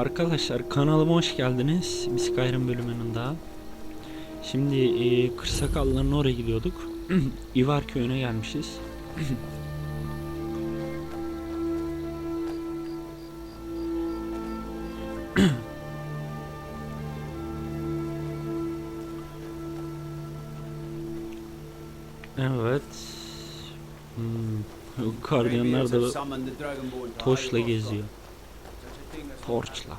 Arkadaşlar kanalıma hoş geldiniz. Bir Skyrim bölümünün daha. Şimdi e, Kırsakalların oraya gidiyorduk. İvar köyüne gelmişiz. evet. Hmm. Gardiyanlar da toşla geziyor. Torçla.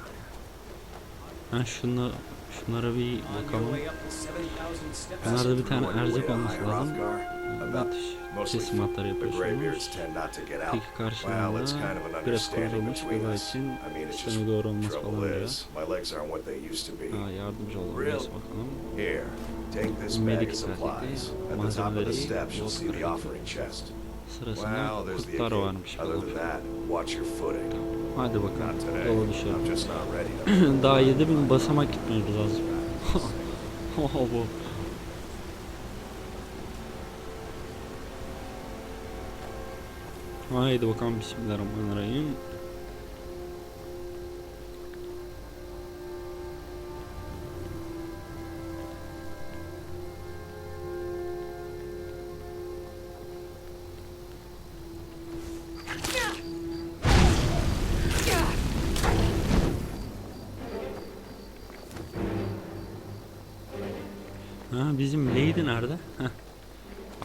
Ha şunu şunlara bir bakalım. Bunlarda bir tane erzak olması lazım. Ateş teslimatları yapıyorsunuz. Peki karşılığında biraz kurulmuş bir için seni doğru olması falan diyor. Ha, yardımcı neyse bakalım. Here, take this bag Medik of supplies. paketi, At the top of the malzemeleri steps, you'll Sırasında kurtlar varmış falan. Hadi bakalım yola I'm düşelim. Daha 7000 basamak gitmiyoruz lazım. Oho bu. Haydi bakalım Bismillahirrahmanirrahim.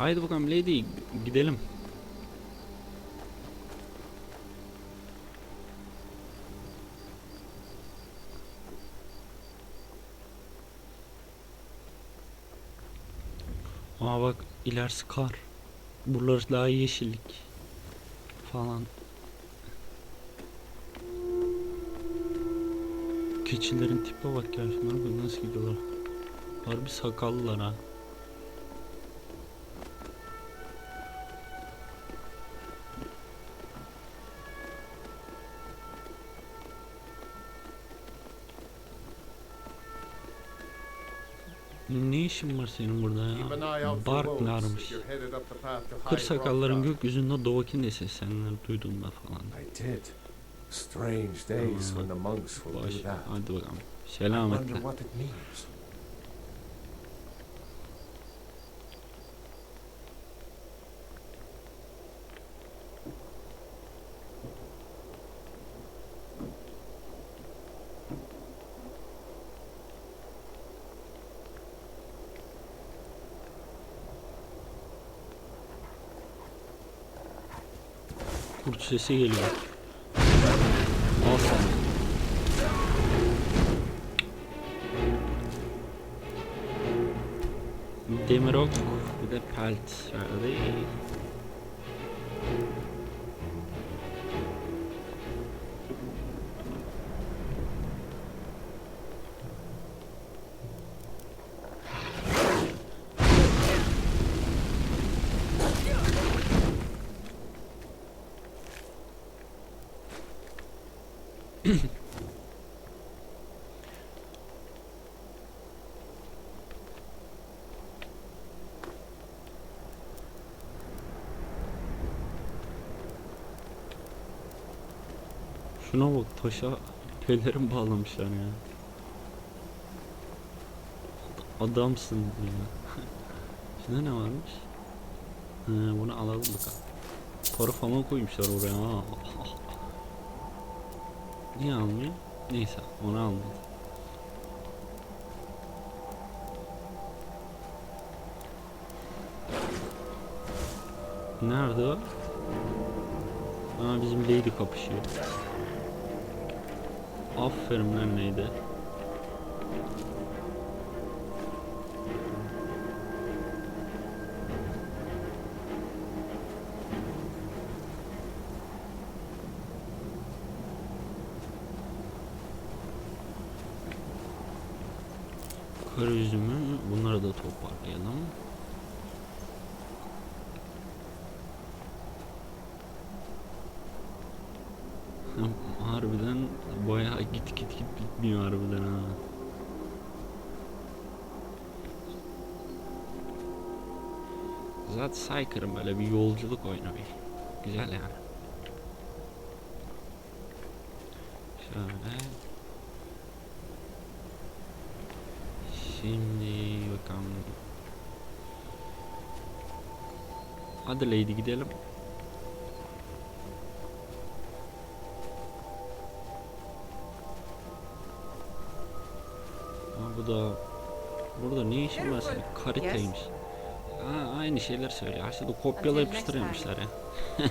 Haydi bakalım Lady gidelim. Aa bak ilerisi kar. Buralar daha yeşillik falan. Keçilerin tipe bak ya şunlara bak nasıl gidiyorlar. Harbi sakallılar ha. İşin var senin burada ya? path to Kır sakalların gökyüzünde Dovahkiin seslenenleri duyduğumda falan. I did. Strange days when the monks will do that. hadi bakalım. I wonder Selametle. Sesi geliyor. Al sana. Pelt verdi. Şuna bak taşa pelerin bağlamışlar ya. Adamsın ya. Şunda ne varmış? He, bunu alalım bakalım. Para falan koymuşlar oraya ha. Niye almıyor? Neyse onu almadı. Nerede o? Aa bizim Lady kapışıyor. Aferin lan Lady. Kara üzümü bunları da toparlayalım. Harbiden bayağı git git git bitmiyor harbiden ha. Zaten Psyker'ın böyle bir yolculuk oyunu bir. Güzel yani. Şöyle. Şimdi bakalım. Lady gidelim. Ha, bu da burada ne işin var senin? Karitaymış. Ha, aynı şeyler söylüyor. Aşağıda kopyala Until next yapıştırıyormuşlar ya.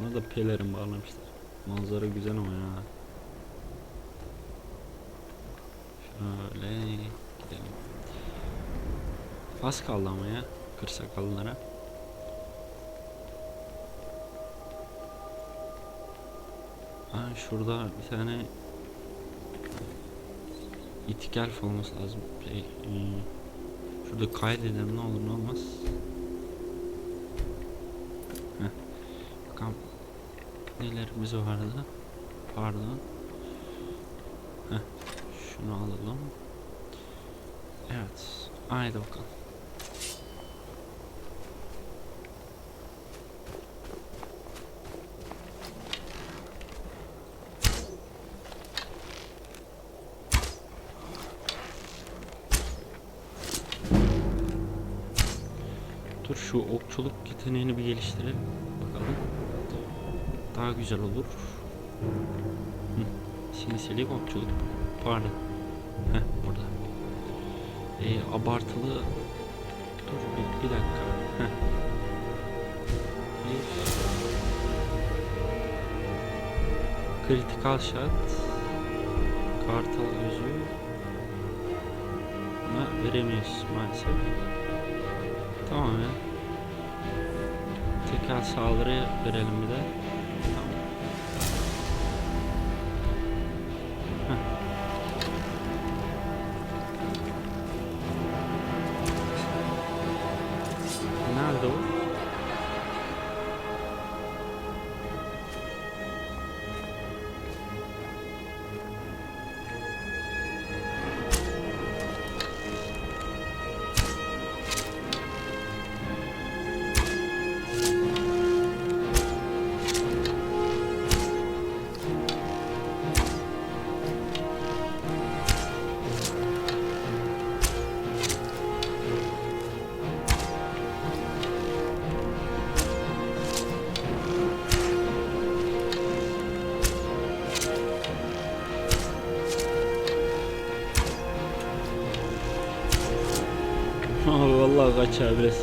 Buna da pelerin bağlamışlar. Manzara güzel ama ya. Şöyle gidelim. Az kaldı ama ya. Kırsakallılara. Ha şurada bir tane itikel olması lazım. Şey, hmm, şurada kaydedelim ne olur ne olmaz. Heh. Bakalım nelerimiz vardı. Pardon. Heh. Şunu alalım. Evet. Haydi bakalım. Dur şu okçuluk yeteneğini bir geliştirelim. Bakalım. Daha güzel olur. Hı. Sinsilik okçuluk. Pardon. Heh burada. Ee, abartılı. Dur bir, bir dakika. Heh. Bir. Critical shot. Kartal gözü. Buna veremiyoruz maalesef. Tamam ya. Tekrar saldırı verelim bir de. Kaçar biraz.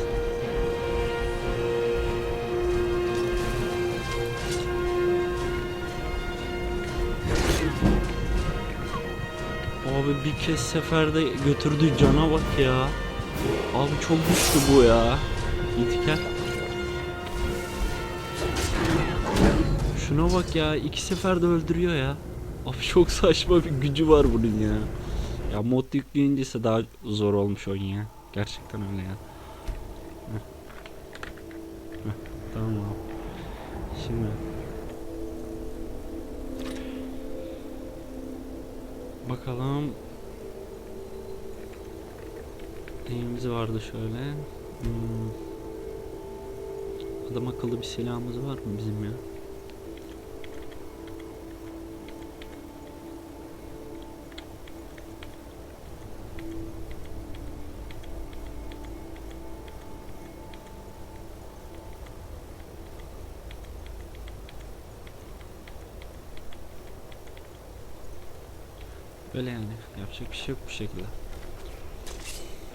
Abi bir kez seferde götürdüğü cana bak ya. Abi çok güçlü bu ya. İtiker. Şuna bak ya iki seferde öldürüyor ya. Abi çok saçma bir gücü var bunun ya. Ya mod yükleyince ise daha zor olmuş oyun ya. Gerçekten öyle ya. Tamam. Şimdi. Bakalım. Neyimiz vardı şöyle. Hmm. Adam akıllı bir silahımız var mı bizim ya? Öyle yani. Yapacak bir şey yok bu şekilde.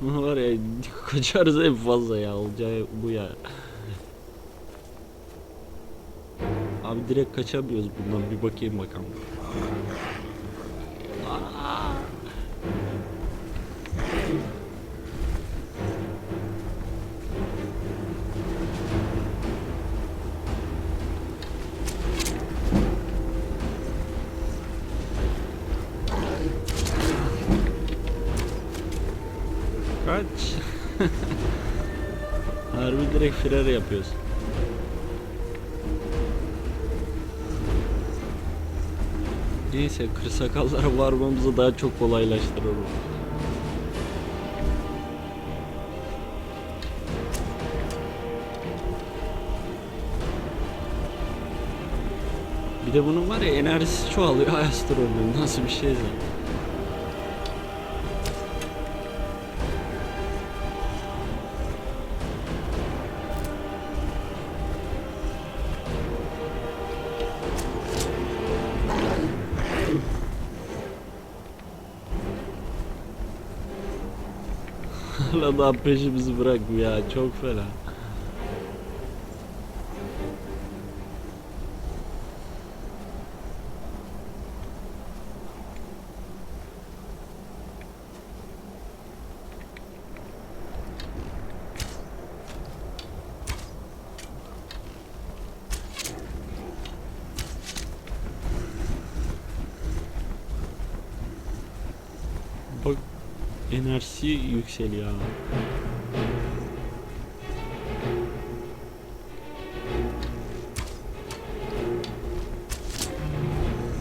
Bunu var ya kaçarız en fazla ya. Olacağı bu ya. Abi direkt kaçamıyoruz bundan. Bir bakayım bakalım. Firar yapıyoruz. Neyse kırsakallara varmamızı daha çok kolaylaştırır. Bir de bunun var ya enerjisi çoğalıyor astrolün nasıl bir şeyse. Hala daha peşimizi bırakmıyor ya çok fena. Bak enerjisi yükseliyor.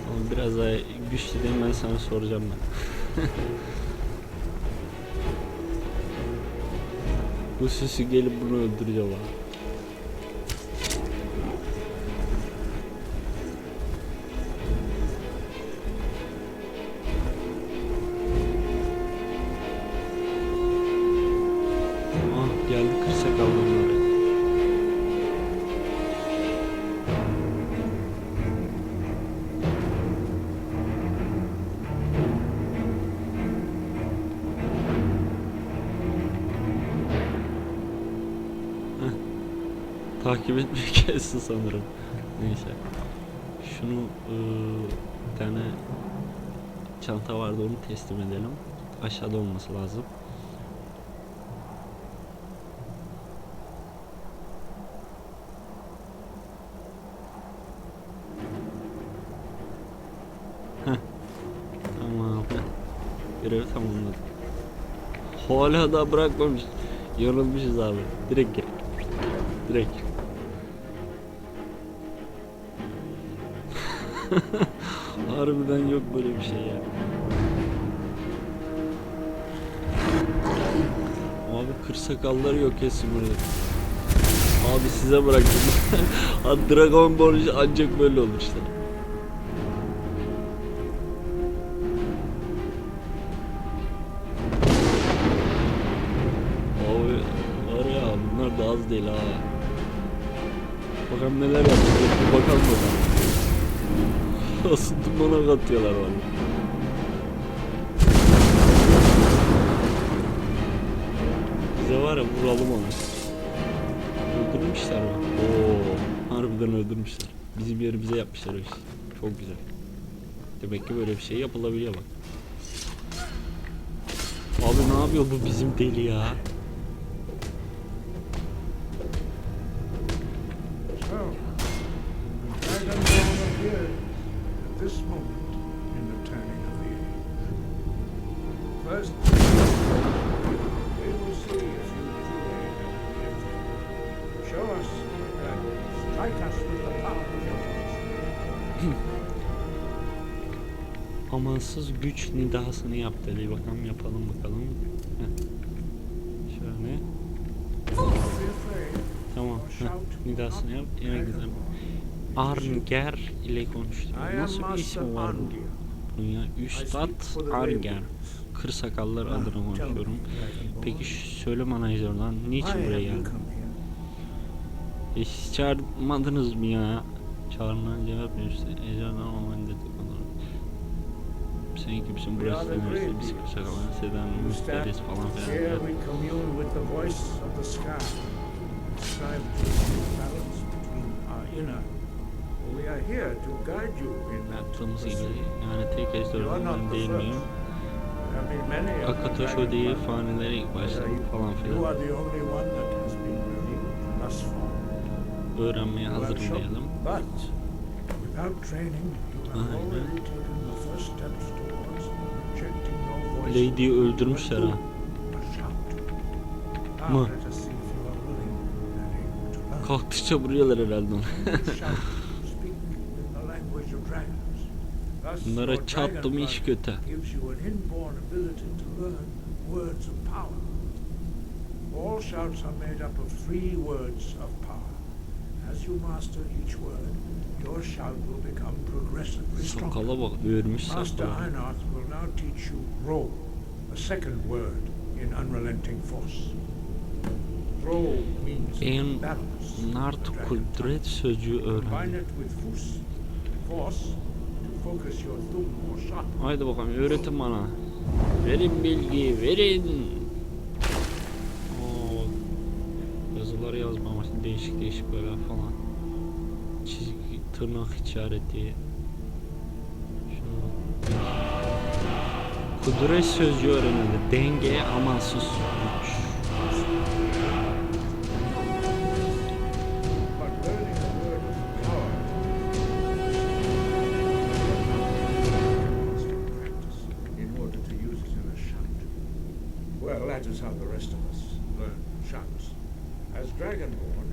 Ama biraz daha güçlü değil ben sana soracağım ben. Bu süsü gelip bunu öldüreceğim abi. Takip etmeyi kesti sanırım. Neyse. Şunu ıı, bir tane çanta vardı onu teslim edelim. Aşağıda olması lazım. Tamam. Görevi tamamladık. Hala da bırakmamış. Yorulmuşuz abi. Direkt gir. Direkt. Harbiden yok böyle bir şey ya. Abi kırsakalları yok kesin burada. Abi size bıraktım. Dragon Ball ancak böyle olur işte. Abi var ya bunlar da az değil ha. Bakalım neler yapacak bakalım bakalım. Nasıl dumana katıyorlar bana. Bize var ya vuralım onu. Öldürmüşler mi? Oo, harbiden öldürmüşler. Bizim yeri bize yapmışlar işi. Çok güzel. Demek ki böyle bir şey yapılabiliyor bak. Abi ne yapıyor bu bizim deli ya? Amansız güç nidasını yap dedi. Bakalım yapalım bakalım. Şöyle. Tamam. Heh. Nidasını yap. Yine güzel. Arnger ile konuştu. Nasıl bir ismi var bunun ya? Üstad Arnger. Kır sakallar adına konuşuyorum. Peki söyle manajerden niçin buraya geldin? E siz çağırmadınız mı ya? Çağrılan cevap ecelen olmayın dedik onlara. Sen kimsin burası demiyorsun biz kırsakalan sedan müsteriz falan filan. Yaptığımız gibi yani tek the değil miyim? Akatoş Odi'yi blood. fanileri ilk başladı falan filan. are the only one that has been revealed thus far. Öğrenmeye hazırlayalım. shown- But without training, you have Aynen. Lady'yi öldürmüşler ha. Mı? Kalktıkça vuruyorlar herhalde onu. Bunlara çattı mı iş kötü. Gives you an inborn ability to learn words of power. All shouts are made up of three words of power, As you master each word, your shout will become progressively stronger. Sakala bak örmüş Master. Einarth will now teach you roll, a second word in unrelenting force. Roll means En balance. Nart kudret sözcüğü Combine öğrendi. it with fus, force, Haydi bakalım öğretin bana. Verin bilgi, verin. Oo, yazıları yazmamış değişik değişik böyle falan. Çizgi, tırnak işareti. Kudret sözcüğü öğrenildi. Denge, amansız that is how the rest of us learn shouts. As Dragonborn,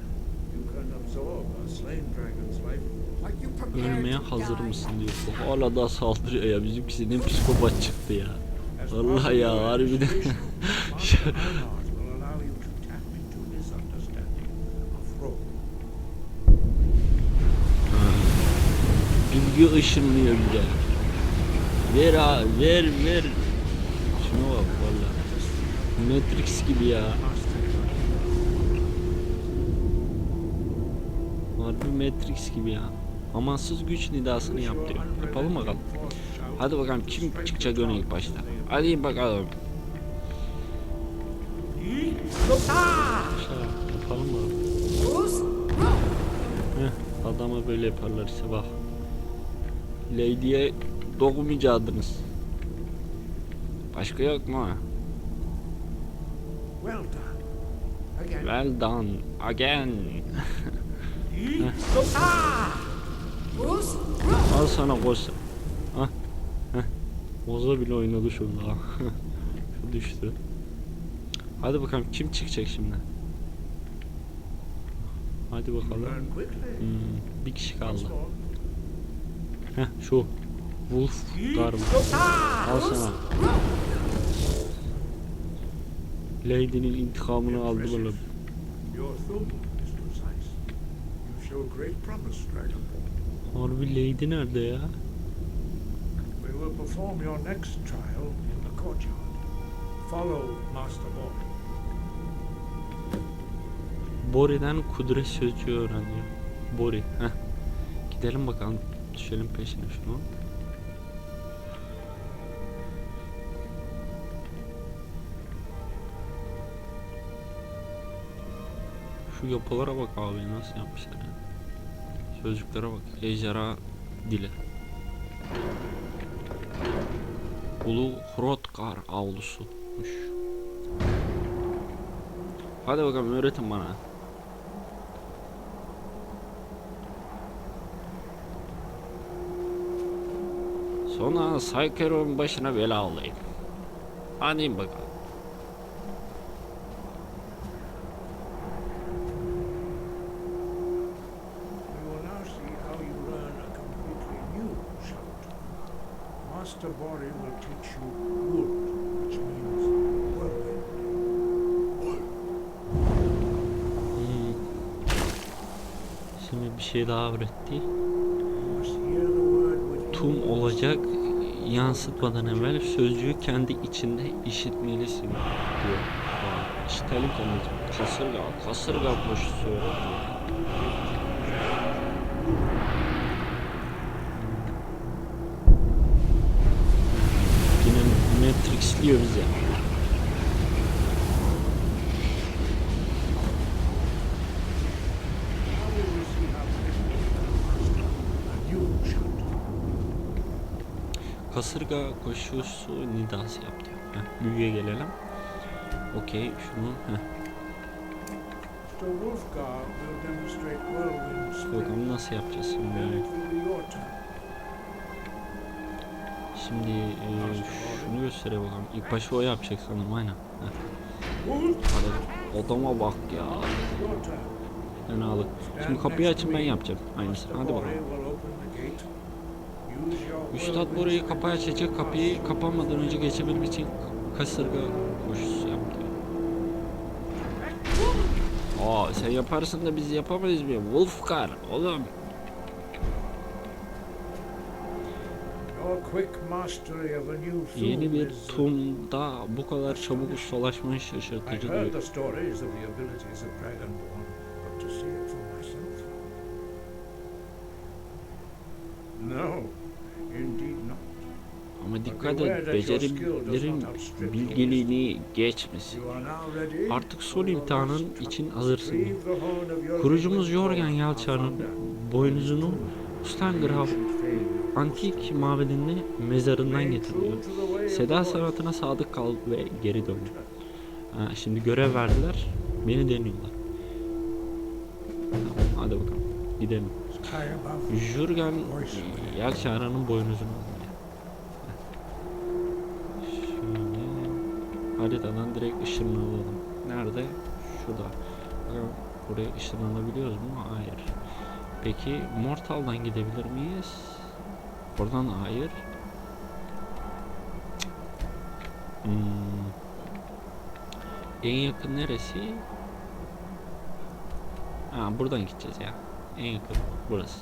you can absorb a slain dragon's life Are you prepared Ölmeye to hazır mısın diyor. Bu hala da saldırıyor ya. Bizimkisi ne psikopat çıktı ya. Vallahi of ya, harbiden. Bilgi ışınlıyor bize. Ver ha, ver ver. Şuna bak valla. Matrix gibi ya. Harbi Matrix gibi ya. Amansız güç nidasını yap. Yapalım bakalım. Hadi bakalım kim çıkacak öne ilk başta. Hadi bakalım. Aşağı yapalım mı? Heh, adama böyle yaparlar işte bak. Lady'ye dokunmayacaktınız. Başka yok mu? Well done. Again. Well done again. Roll! Al sana koz. Hah. Heh. Koza bile oynadı şurada. Şu düştü. Hadi bakalım kim çıkacak şimdi? Hadi bakalım. Hmm, bir kişi kaldı. Heh şu. Wolf Garm. Al sana. Lady'nin intikamını aldı Dragonborn. Harbi Lady nerede ya? We will perform your next trial in the courtyard. Follow Master Boy. Bori'den kudret sözcüğü öğreniyor. Bori. Heh. Gidelim bakalım. Düşelim peşine şunu. Şu yapılara bak abi nasıl yapmışlar ya. Sözcüklere bak. Ejderha dili. Ulu Hrothgar avlusuymuş. Hadi bakalım öğretin bana. Sonra Saykeron başına bela olayım. Hadi bakalım. We will now see how you learn a completely new shout. Master Bori will teach you Wood, which means whirlwind. Hmm. Şimdi bir şey daha öğretti. Tum olacak yansıtmadan evvel sözcüğü kendi içinde işitmelisin diyor. Vay, İşitelim kendimizi. Kasırga, kasırga koşusu öğretiyor. Yine Matrix'liyor bize. Now we will see how quickly you can master a new shout. Kasırga koşusu nidası yap diyor. Heh, büyüye gelelim. Okey şunu heh, bakalım nasıl yapacağız şimdi. Şimdi e, şunu göstereyim bakalım. İlk başta o yapacak sanırım aynen. Heh. Odama bak ya. Fenalık. Şimdi kapıyı açın ben yapacağım. Aynısını. Hadi bakalım. Üstad burayı kapıyı açacak. Kapıyı kapanmadan önce geçebilmek için kasırga koşusu yaptı. Aa sen yaparsın da biz yapamayız mı? Wolfgar oğlum. Yeni bir tumda bu kadar çabuk ustalaşmayı şaşırtıcı not. Ama dikkat et becerilerin bilgeliğini geçmesin. Artık son imtihanın için hazırsın. Kurucumuz Jorgen Alfanda. boynuzunu Ustangraf antik mabedinin mezarından getiriyor. Seda sanatına sadık kal ve geri dön. Ha, şimdi görev verdiler. Beni deniyorlar. Tamam, hadi bakalım. Gidelim. Jürgen Yalçar'ın boynuzunu. Şöyle haritadan direkt ışınlanalım. Nerede? Şurada. Bakalım buraya ışınlanabiliyoruz mu? Hayır. Peki Mortal'dan gidebilir miyiz? Oradan hayır. Hmm. En yakın neresi? Ha buradan gideceğiz ya. En yakın burası.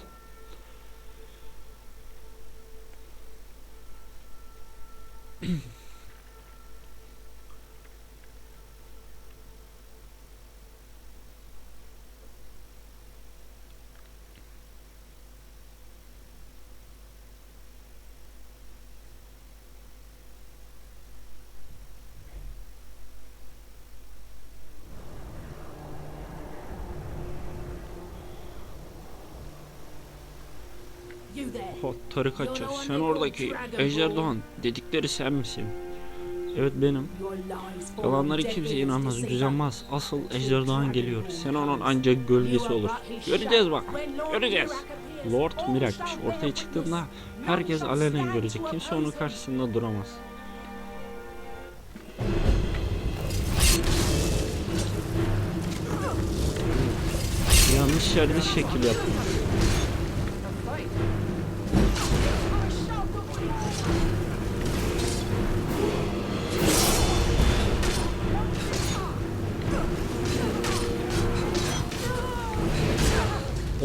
Oh, tarikatçı. Sen oradaki Ejder Doğan dedikleri sen misin? Evet benim. Yalanları kimse inanmaz, düzenmez. Asıl Ejder Doğan geliyor. Sen onun ancak gölgesi olur. Göreceğiz bak. Göreceğiz. Lord Mirak'mış. Ortaya çıktığında herkes alenen görecek. Kimse onun karşısında duramaz. Yanlış yerde şekil yaptım.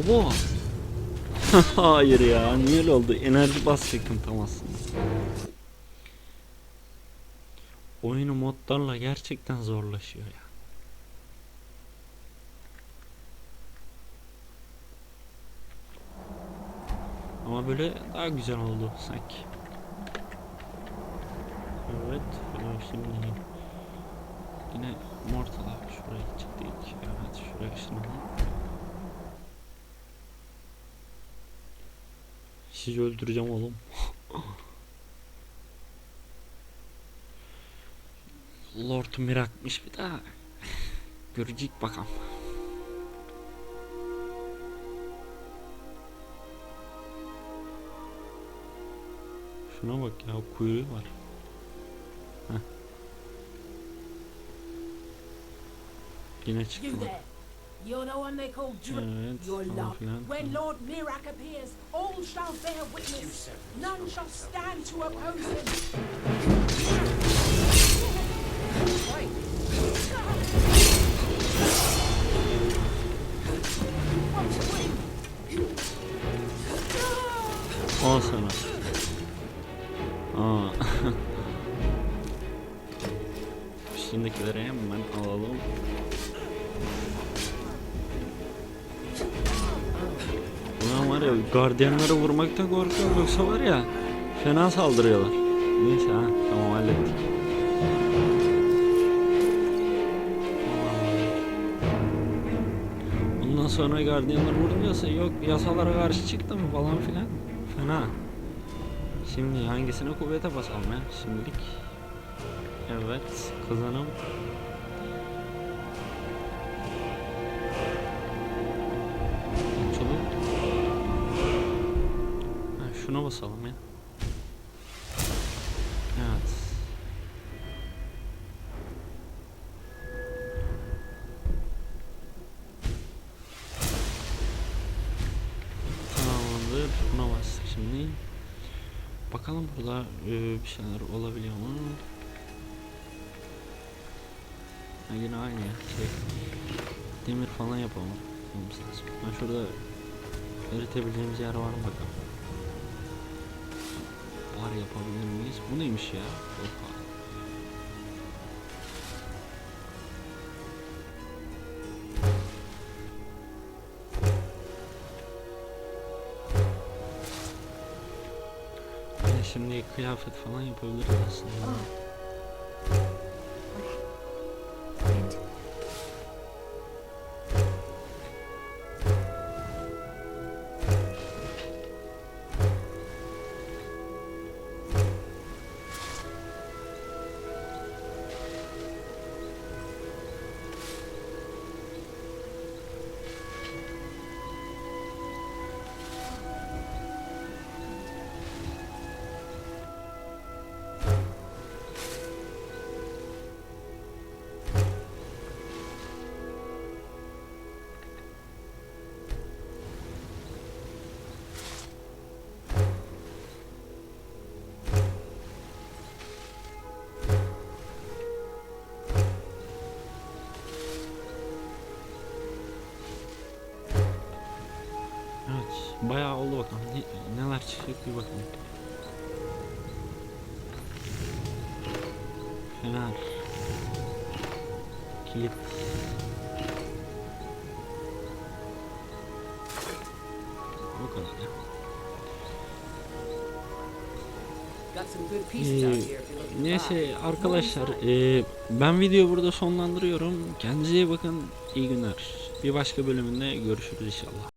Oba. Hayır ya niye öyle oldu? Enerji basacaktım tam aslında. Oyunu modlarla gerçekten zorlaşıyor ya. Ama böyle daha güzel oldu sanki. Evet, şimdi yine Mortal'a şuraya gidecektik. Evet, şuraya şimdi. Sizi öldüreceğim oğlum. Lord Mirak'mış bir daha. Görecek bakalım. Şuna bak ya kuyruğu var. Heh. Yine çıktı. Bak. there. You're the one they call Dra- Evet, Your falan love. filan. When Lord Mirak appears, all shall bear witness. None shall stand to oppose him. Al sana. Aa. Üstündekileri hemen Gardiyanları vurmaktan korkuyorum yoksa var ya fena saldırıyorlar. Neyse ha tamam hallettik. Ondan sonra gardiyanlar vurmuyorsa yok yasalara karşı çıktım falan filan. Fena. Şimdi hangisine kuvvete basalım ya şimdilik. Evet kazanım. Şuna basalım ya. Evet. Tamamdır. Buna bastık şimdi. Bakalım burada e, bir şeyler olabiliyor mu? Ha, yine aynı ya. Şey. demir falan lazım. Ben şurada eritebileceğimiz yer var mı bakalım. Var yapabilir miyiz? Bu neymiş ya? Yani şimdi kıyafet falan yapabiliriz aslında. Bayağı oldu bakalım. Ne- neler çıkacak bir bakalım. Fener. Kilit. O kadar ya. Ee, neyse arkadaşlar ee, ben videoyu burada sonlandırıyorum. Kendinize iyi bakın. İyi günler. Bir başka bölümünde görüşürüz inşallah.